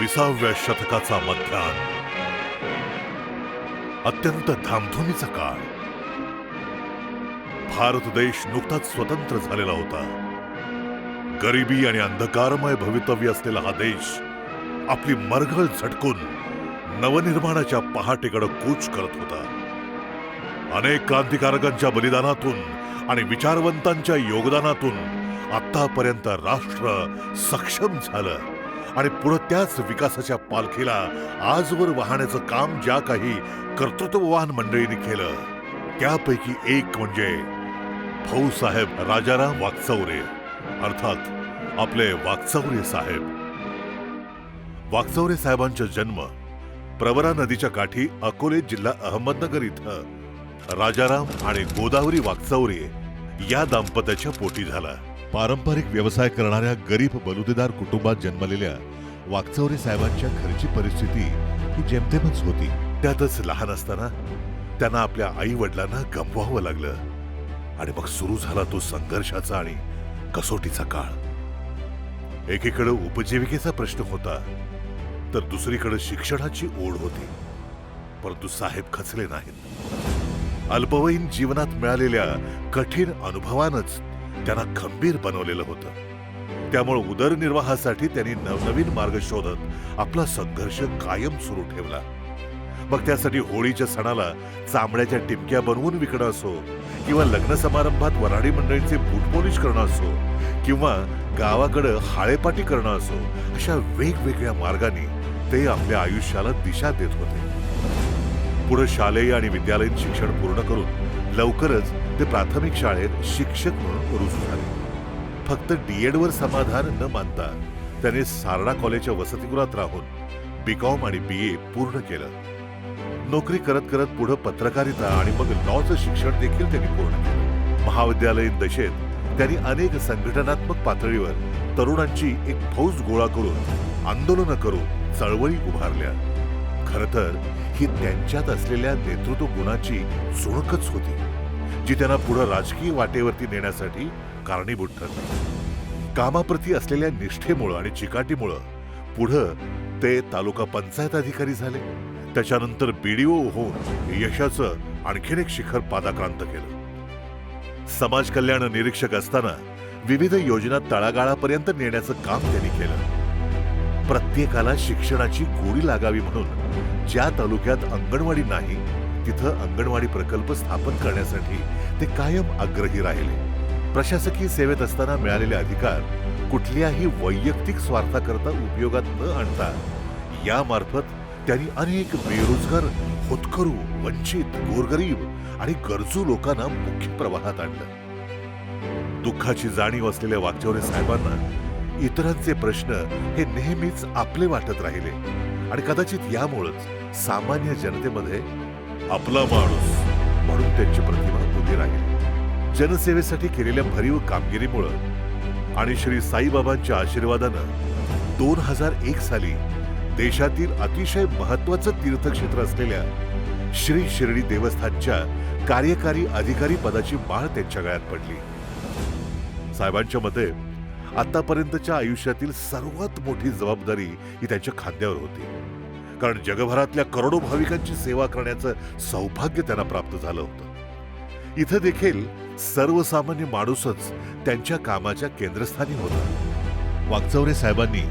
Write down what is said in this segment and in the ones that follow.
विसाव्या शतकाचा मध्यान अत्यंत धामधुमीचा काळ. भारत देश नुकताच स्वतंत्र झालेला होता. गरिबी आणि अंधकारमय भवितव्य असलेला हा देश आपली मरगळ झटकून नवनिर्माणाच्या पहाटेकडे कूच करत होता. अनेक क्रांतिकारकांच्या बलिदानातून आणि विचारवंतांच्या योगदानातून आतापर्यंत राष्ट्र सक्षम झालं. आणि पुढे त्याच विकासाच्या पालखीला आजवर वाहण्याचं काम ज्या काही कर्तृत्ववान मंडळींनी केलं त्यापैकी एक म्हणजे भाऊसाहेब राजाराम वाकचौरे. अर्थात आपले वाकचौरे साहेब. वाकचौरे साहेबांचा जन्म प्रवरा नदीच्या काठी अकोले जिल्हा अहमदनगर इथं. राजाराम आणि गोदावरी वाकचौरे या दाम्पत्याच्या पोटी झाला. पारंपरिक व्यवसाय करणाऱ्या गरीब बलुतेदार कुटुंबात जन्मलेल्या वाकचौरे साहेबांच्या घरची परिस्थिती ही जेमतेमच होती. त्यातच लहान असताना त्यांना आपल्या आई वडिलांना गमवावं लागलं. आणि मग सुरू झाला तो संघर्षाचा आणि कसोटीचा काळ. एकीकडे उपजीविकेचा प्रश्न होता तर दुसरीकडे शिक्षणाची ओढ होती. परंतु साहेब खचले नाहीत. अल्पवयीन जीवनात मिळालेल्या कठीण अनुभवानच त्यांना खंबीर बनवलेलं होतं. त्यामुळे उदरनिर्वाहासाठी त्यांनी नवनवीन मार्ग शोधत आपला संघर्ष कायम सुरू ठेवला. मग त्यासाठी होळीच्या सणाला चांबड्याच्या टिमक्या बनवून विकणं असो किंवा लग्न समारंभात वराडी मंडळींचे बूट पॉलिश करणं असो किंवा गावाकडं हाळेपाटी करणं असो अशा वेगवेगळ्या मार्गाने ते आपल्या आयुष्याला दिशा देत होते. पुढे शालेय आणि विद्यालयीन शिक्षण पूर्ण करून लवकरच ते प्राथमिक शाळेत शिक्षक म्हणून रुजू झाले. फक्त डीएडवर समाधान न मानता त्याने सारडा कॉलेजच्या वसतिगृहात राहून बीकॉम आणि बी ए पूर्ण केलं. नोकरी करत करत पुढे पत्रकारिता आणि मग लॉचं शिक्षण देखील त्यांनी पूर्ण केलं. महाविद्यालयीन दशेत त्यांनी अनेक संघटनात्मक पातळीवर तरुणांची एक फौज गोळा करून आंदोलनं करून चळवळी उभारल्या. खर तर ही त्यांच्यात असलेल्या नेतृत्व गुणाची झुणकच होती. जी त्यांना पुढे राजकीय वाटेवरती नेण्यासाठी कारणीभूत ठरली. कामाप्रती असलेल्या निष्ठेमुळं आणि चिकाटीमुळं पुढं ते तालुका पंचायत अधिकारी झाले. त्याच्यानंतर बीडीओ होऊन यशाचं आणखीन एक शिखर पादाक्रांत केलं. समाज कल्याण निरीक्षक असताना विविध योजना तळागाळापर्यंत नेण्याचं काम त्यांनी केलं. प्रत्येकाला शिक्षणाची गोडी लागावी म्हणून ज्या तालुक्यात अंगणवाडी नाही तिथं अंगणवाडी प्रकल्प स्थापन करण्यासाठी ते कायम आग्रही राहिले. प्रशासकीय सेवेत असताना मिळालेले अधिकार कुठल्याही वैयक्तिक स्वार्थाकरता उपयोगात न आणता यामार्फत त्यांनी अनेक बेरोजगार होतकरू वंचित गोरगरीब आणि गरजू लोकांना मुख्य प्रवाहात आणलं. दुःखाची जाणीव असलेल्या वागचौरे साहेबांना इतरांचे प्रश्न हे नेहमीच आपले वाटत राहिले आणि कदाचित यामुळेच सामान्य जनतेमध्ये आपला माणूस. म्हणून त्यांची प्रतिभा उभी राहील. जनसेवेसाठी केलेल्या भरीव कामगिरीमुळं आणि श्री साईबाबांच्या आशीर्वादानं दोन हजार एक साली देशातील अतिशय महत्वाचं तीर्थक्षेत्र असलेल्या श्री शिर्डी देवस्थानच्या कार्यकारी अधिकारी पदाची माळ त्यांच्या गळ्यात पडली. साहेबांच्या मते आतापर्यंतच्या आयुष्यातील सर्वात मोठी जबाबदारी ही त्यांच्या खांद्यावर होती. कारण जगभरातल्या करोडो भाविकांची सेवा करण्याचं सौभाग्य त्यांना प्राप्त झालं होतं. इथं देखील सर्वसामान्य माणूसच त्यांच्या कामाच्या केंद्रस्थानी होता. वागचौरे साहेबांनी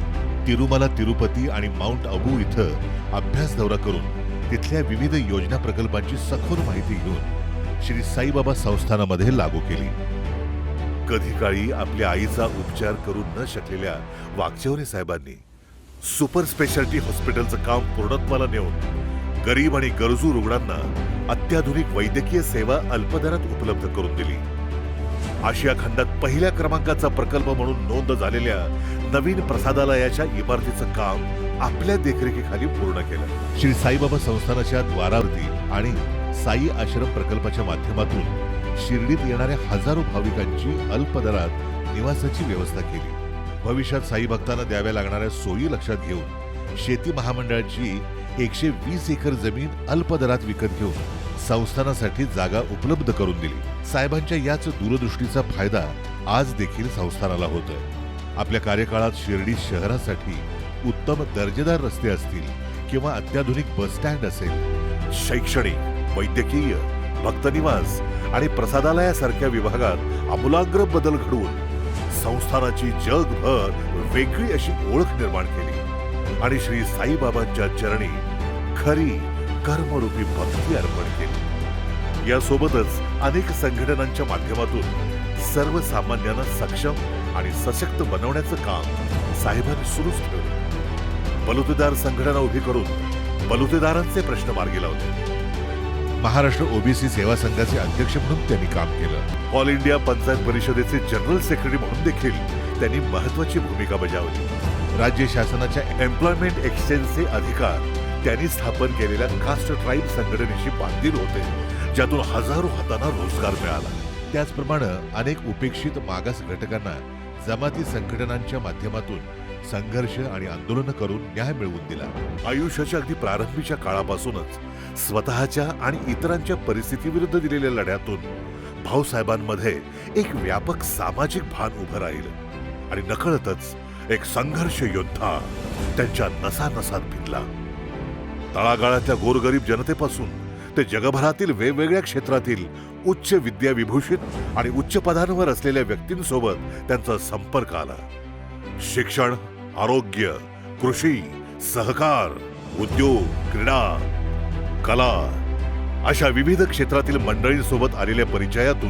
तिरुमला तिरुपती आणि माउंट अबू इथं अभ्यास दौरा करून तिथल्या विविध योजना प्रकल्पांची सखोल माहिती घेऊन श्री साईबाबा संस्थानामध्ये लागू केली. कधी काळी आपल्या आईचा उपचार करू न शकलेल्या वागचौरे साहेबांनी सुपर स्पेशालिटी हॉस्पिटलचं काम पूर्णत्वाला नेऊन गरीब आणि गरजू रुग्णांना अत्याधुनिक वैद्यकीय सेवा अल्पदरात उपलब्ध करून दिली. आशिया खंडात पहिल्या क्रमांकाचा प्रकल्प म्हणून नोंद झालेल्या नवीन प्रसादालयाच्या इमारतीचं काम आपल्या देखरेखीखाली पूर्ण केलं. श्री साईबाबा संस्थानाच्या द्वारावरती आणि साई आश्रम प्रकल्पाच्या माध्यमातून शिर्डीत येणाऱ्या हजारो भाविकांची अल्पदरात निवासाची व्यवस्था केली. भविष्यात साई भक्तांना द्याव्या लागणाऱ्या सोयी लक्षात घेऊन शेती महामंडळाची एकशे वीस एकर जमीन अल्पदरात विकत घेऊन संस्थानासाठी जागा उपलब्ध करून दिली. साहेबांच्या याच दूरदृष्टीचा फायदा आज देखील संस्थानाला होतोय. आपल्या कार्यकाळात शिर्डी शहरासाठी उत्तम दर्जेदार रस्ते असतील किंवा अत्याधुनिक बस स्टँड असेल शैक्षणिक वैद्यकीय भक्तनिवास आणि प्रसादालयासारख्या विभागात आमूलाग्र बदल घडवून संस्थानाची जगभर वेगळी अशी ओळख निर्माण केली. आणि श्री साईबाबांच्या चरणी खरी कर्मरूपी भक्ती अर्पण केली. यासोबतच अनेक संघटनांच्या माध्यमातून सर्वसामान्यांना सक्षम आणि सशक्त बनवण्याचं काम साहेबांनी सुरूच ठेवलं. बलुतेदार संघटना उभी करून बलुतेदारांचे प्रश्न मार्गी लावले. महाराष्ट्र ओबीसी सेवा संघाचे अध्यक्ष म्हणून त्यांनी काम केलं. ऑल इंडिया पंचायत परिषदेचे जनरल सेक्रेटरी म्हणून देखील त्यांनी महत्वाची भूमिका बजावली. राज्य शासनाच्या एम्प्लॉयमेंट एक्सचेंजचे अधिकार त्यांनी स्थापन केलेल्या कास्ट ट्राईब संघटनेशी बांधील होते ज्यातून हजारो हातांना रोजगार मिळाला. त्याचप्रमाणे अनेक उपेक्षित मागास घटकांना जमाती संघटनांच्या माध्यमातून संघर्ष आणि आंदोलन करून न्याय मिळवून दिला. आयुष्याच्या अगदी प्रारंभीच्या काळापासूनच स्वतःच्या आणि इतरांच्या परिस्थितीविरुद्ध दिलेल्या लढ्यातून भाऊसाहेबांमध्ये एक व्यापक सामाजिक भान उभं राहिलं. आणि नकळतच एक संघर्ष योद्धा त्यांच्या नसानसात भिनला. तळागाळातल्या गोरगरीब जनतेपासून ते जगभरातील वेगवेगळ्या क्षेत्रातील उच्च विद्या विभूषित आणि उच्च पदांवर असलेल्या व्यक्तींसोबत त्यांचा संपर्क आला. शिक्षण आरोग्य कृषी सहकार उद्योग क्रीडा कला अशा विविध क्षेत्रातील मंडळींसोबत आलेल्या परिचयातून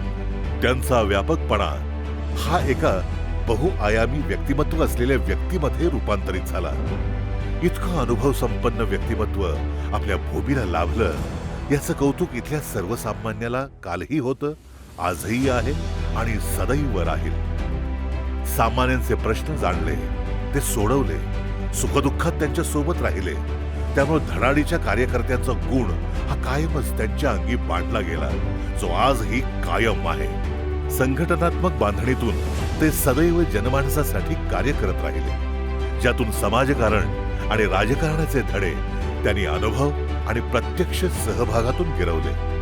त्यांचा व्यापकपणा हा एका बहुआयामी व्यक्तिमत्व असलेल्या व्यक्तीमध्ये रूपांतरित झाला. इतकं अनुभव संपन्न व्यक्तिमत्व आपल्या भूमीला लाभलं याचं कौतुक इथल्या सर्वसामान्याला कालही होतं आजही आहे आणि सदैव राहील. सामान्यांचे प्रश्न जाणले ते सोडवले. सुखदुःखात त्यांच्यासोबत राहिले. त्यामुळे धडाडीच्या कार्यकर्त्यांचा गुण हा कायमच त्यांच्या अंगी बांधला गेला. जो आजही कायम आहे. संघटनात्मक बांधणीतून ते सदैव जनमानसासाठी कार्य करत राहिले. ज्यातून समाजकारण आणि राजकारणाचे धडे त्यांनी अनुभव आणि प्रत्यक्ष सहभागातून गिरवले.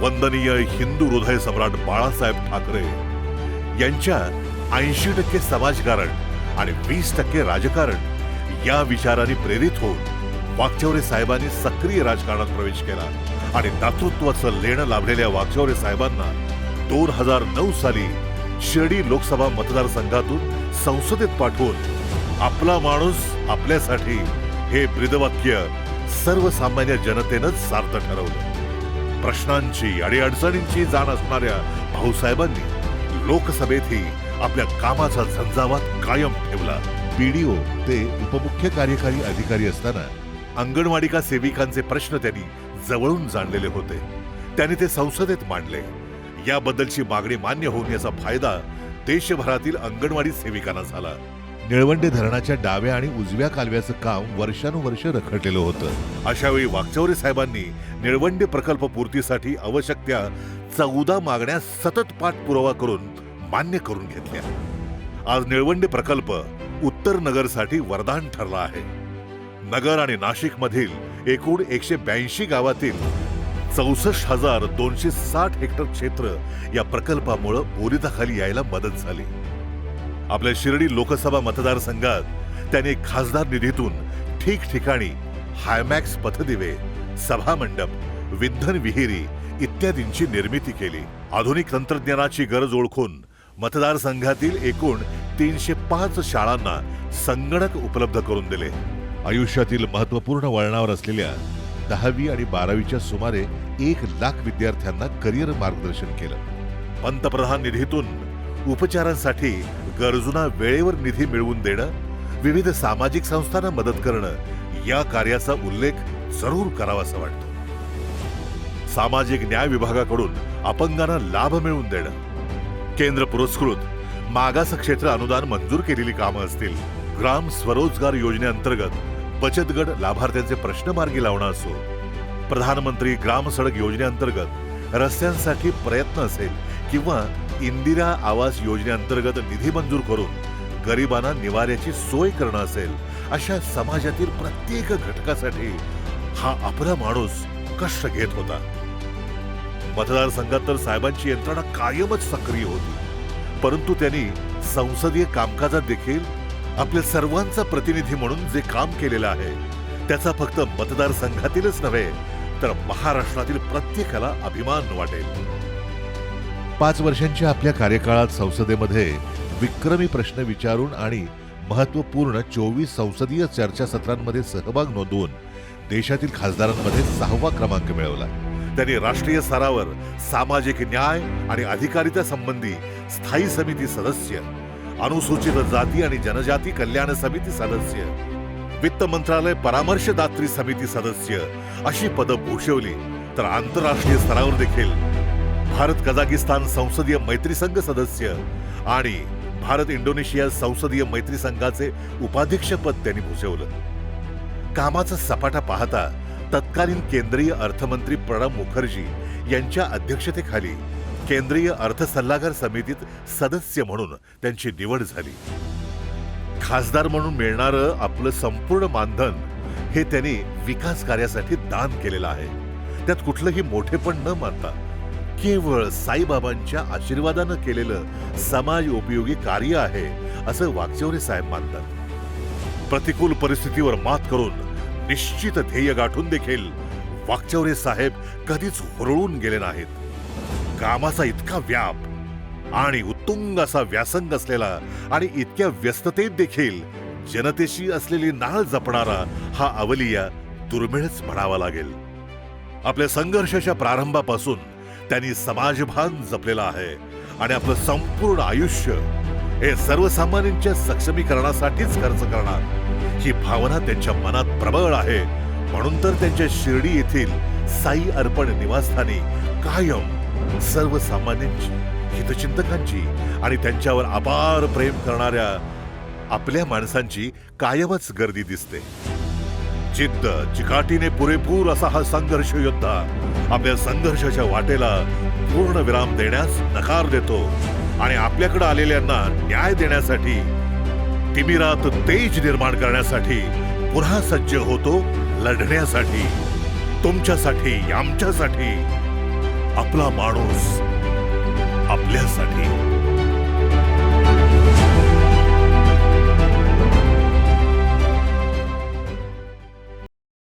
वंदनीय हिंदू हृदय सम्राट बाळासाहेब ठाकरे यांच्या ऐंशी टक्के समाजकारण आणि वीस टक्के राजकारण या विचाराने प्रेरित होऊन वागचौरे साहेबांनी सक्रिय राजकारणात प्रवेश केला आणि दातृत्वाचं लेणं लाभलेल्या वागचौरे साहेबांना दोन हजार नऊ साली शिर्डी लोकसभा मतदारसंघातून संसदेत पाठवून आपला माणूस आपल्यासाठी हे ब्रीदवाक्य सर्वसामान्य जनतेनं सार्थ ठरवलं. प्रश्नांची आणि अडचणींची जाण असणाऱ्या भाऊसाहेबांनी लोकसभेतही आपल्या कामाचा झंझावात कायम ठेवला. पीडीओ ते उपमुख्य कार्यकारी अधिकारी असताना अंगणवाडिका सेविकांचे प्रश्न त्यांनी जवळून जाणलेले होते. त्यांनी ते संसदेत मांडले. याबद्दलची मागणी मान्य होऊन याचा फायदा देशभरातील अंगणवाडी सेविकांना झाला. निळवंडे धरणाच्या डाव्या आणि उजव्या कालव्याचं काम वर्षानुवर्ष रखडलेलं होतं. अशा वेळी साहेबांनी निळवंडे प्रकल्प पूर्तीसाठी आवश्यक त्या चौदा मागण्या सतत पाठपुरावा करून मान्य करून घेतल्या. आज निळवंडे प्रकल्प उत्तर नगरसाठी वरदान ठरला आहे. नगर आणि नाशिक मधील एकूण एकशे ब्याऐंशी गावातील चौसष्ट हजार दोनशे साठ हेक्टर क्षेत्र या प्रकल्पामुळं ओलिताखाली यायला मदत झाली. आपल्या शिर्डी लोकसभा मतदारसंघात त्याने खासदार निधीतून ठिकठिकाणी हायमॅक्स पथदिवे सभामंडप विंधन विहिरी इत्यादींची निर्मिती केली. आधुनिक तंत्रज्ञानाची गरज ओळखून मतदारसंघातील एकूण तीनशे पाच शाळांना संगणक उपलब्ध करून दिले. आयुष्यातील महत्त्वपूर्ण वळणावर असलेल्या दहावी आणि बारावीच्या सुमारे एक लाख विद्यार्थ्यांना करिअर मार्गदर्शन केलं. पंतप्रधान निधीतून उपचारांसाठी गरजूंना वेळेवर निधी मिळवून देणं विविध सामाजिक संस्थांना मदत करणं या कार्याचा उल्लेख जरूर करावासा वाटतो. सामाजिक न्याय विभागाकडून अपंगांना लाभ मिळवून देणं. केंद्र पुरस्कृत. मागास क्षेत्र अनुदान मंजूर केलेली कामं असतील. ग्राम स्वरोजगार योजनेअंतर्गत बचत गट लाभार्थ्यांचे प्रश्न मार्गी लावणं असो प्रधानमंत्री ग्राम सडक योजनेअंतर्गत रस्त्यांसाठी प्रयत्न असेल किंवा इंदिरा आवास योजनेअंतर्गत निधी मंजूर करून गरिबांना निवाऱ्याची सोय करणं असेल अशा समाजातील प्रत्येक घटकासाठी हा आपला माणूस कष्ट घेत होता. मतदारसंघात तर साहेबांची यंत्रणा कायमच सक्रिय होती. परंतु त्यांनी संसदीय कामकाजात देखील आपल्या सर्वांचा प्रतिनिधी म्हणून जे काम केलेलं आहे त्याचा फक्त मतदारसंघातीलच नव्हे तर महाराष्ट्रातील प्रत्येकाला अभिमान वाटेल. पाच वर्षांच्या आपल्या कार्यकाळात संसदेमध्ये विक्रमी प्रश्न विचारून आणि महत्त्वपूर्ण चोवीस संसदीय चर्चासत्रांमध्ये सहभाग नोंदवून देशातील खासदारांमध्ये सहावा क्रमांक मिळवला. त्यांनी राष्ट्रीय स्तरावर सामाजिक न्याय आणि अधिकारिता संबंधी स्थायी समिती सदस्य अनुसूचित जाती आणि जनजाती कल्याण समिती सदस्य वित्त मंत्रालय परामर्शदात्री समिती सदस्य अशी पदं भूषवली. तर आंतरराष्ट्रीय स्तरावर देखील भारत कझाकिस्तान संसदीय मैत्री संघ सदस्य आणि भारत इंडोनेशिया संसदीय मैत्री संघाचे उपाध्यक्षपद त्यांनी भूषवलं. कामाचा सपाटा पाहता तत्कालीन केंद्रीय अर्थमंत्री प्रणब मुखर्जी यांच्या अध्यक्षतेखाली केंद्रीय अर्थ सल्लागार समितीत सदस्य म्हणून त्यांची निवड झाली. खासदार म्हणून मिळणारं आपलं संपूर्ण मानधन हे त्यांनी विकास कार्यासाठी दान केलेलं आहे. त्यात कुठलंही मोठेपण न मानता केवळ साईबाबांच्या आशीर्वादानं केलेलं समाज उपयोगी कार्य आहे असं वागचौरे साहेब मानतात. प्रतिकूल परिस्थितीवर मात करून निश्चित ध्येय गाठून देखील वागचौरे साहेब कधीच हुरळून गेले नाहीत. कामाचा इतका व्याप आणि उत्तुंग असा व्यासंग असलेला आणि इतक्या व्यस्ततेत देखील जनतेशी असलेली नाळ जपणारा हा अवलिया दुर्मिळच म्हणावा लागेल. आपल्या संघर्षाच्या प्रारंभापासून त्यांनी समाजभान जपलेला आहे आणि आपलं संपूर्ण आयुष्य हे सर्वसामान्यांच्या सक्षमीकरणासाठीच खर्च करणार. ही भावना त्यांच्या मनात प्रबळ आहे. म्हणून तर त्यांच्या शिर्डी येथील साई अर्पण निवासस्थानी कायम सर्वसामान्यांची हितचिंतकांची आणि त्यांच्यावर अपार प्रेम करणाऱ्या आपल्या माणसांची कायमच गर्दी दिसते. जिद्द चिकाटीने पुरेपूर असा हा संघर्ष योद्धा आपल्या संघर्षाच्या वाटेला पूर्ण विराम देण्यास नकार देतो आणि आपल्याकडे आलेल्यांना न्याय देण्यासाठी तिमिरात तेज निर्माण करण्यासाठी पुन्हा सज्ज होतो लढण्यासाठी तुमच्यासाठी आमच्यासाठी. आपला माणूस आपल्यासाठी.